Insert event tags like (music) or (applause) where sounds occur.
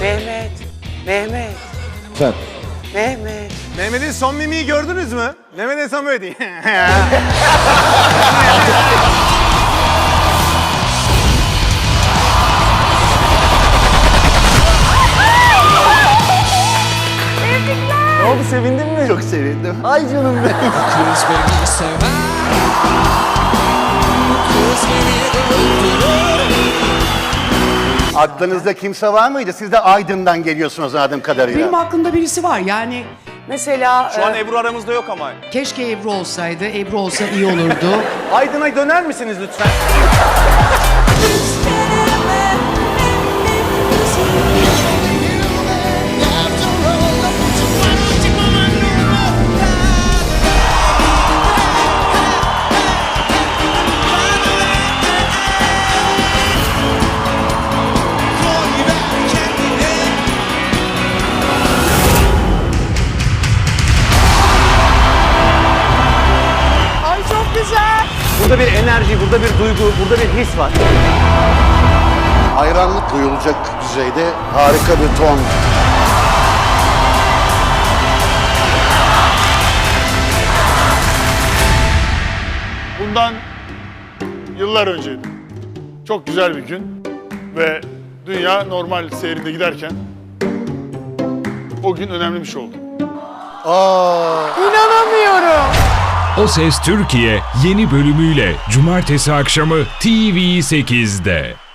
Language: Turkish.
Mehmet, Mehmet, Sen. Mehmet. Mehmet'in son mimiği gördünüz mü? Mehmet en son böyle değil. ne oldu sevindin mi? Çok sevindim. Ay canım benim. Aklınızda kimse var mıydı? Siz de Aydın'dan geliyorsunuz anladığım kadarıyla. Benim aklımda birisi var yani Mesela Şu an e, Ebru aramızda yok ama. keşke Ebru olsaydı. Ebru olsa iyi olurdu. (laughs) Aydın'a döner misiniz lütfen? Burada bir enerji, burada bir duygu, burada bir his var. Hayranlık duyulacak düzeyde harika bir ton. Bundan yıllar önceydi. Çok güzel bir gün ve dünya normal seyrinde giderken o gün önemli bir şey oldu. İnanamıyorum. O Ses Türkiye yeni bölümüyle cumartesi akşamı TV8'de.